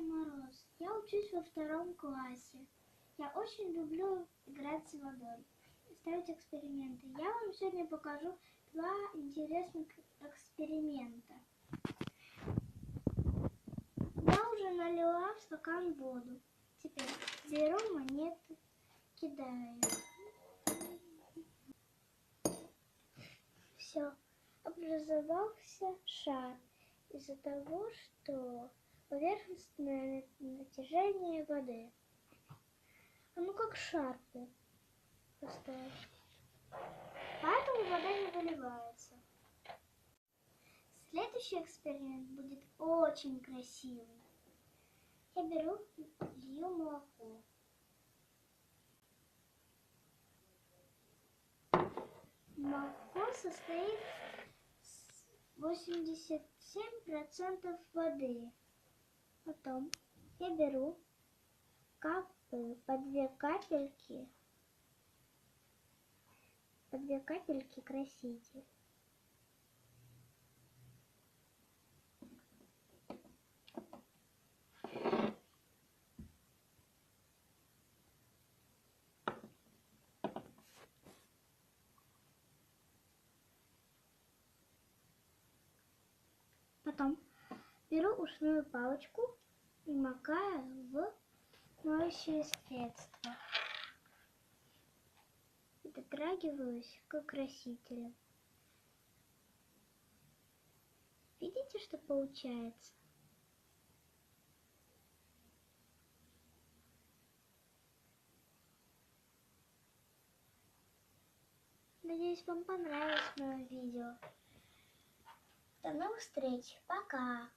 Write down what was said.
Мороз. Я учусь во втором классе. Я очень люблю играть с водой, ставить эксперименты. Я вам сегодня покажу два интересных эксперимента. Я уже налила в стакан воду. Теперь беру монеты, кидаю. Все, образовался шар из-за того, что поверхностное натяжение воды. Оно как шар был. Поставишь. Поэтому вода не выливается. Следующий эксперимент будет очень красивый. Я беру, лью молоко. Молоко состоит 87% воды. Потом я беру капаю по две капельки, по две капельки краситель. Потом беру ушную палочку и макаю в моющее средство. И дотрагиваюсь к красителю. Видите, что получается? Надеюсь, вам понравилось мое видео. До новых встреч. Пока.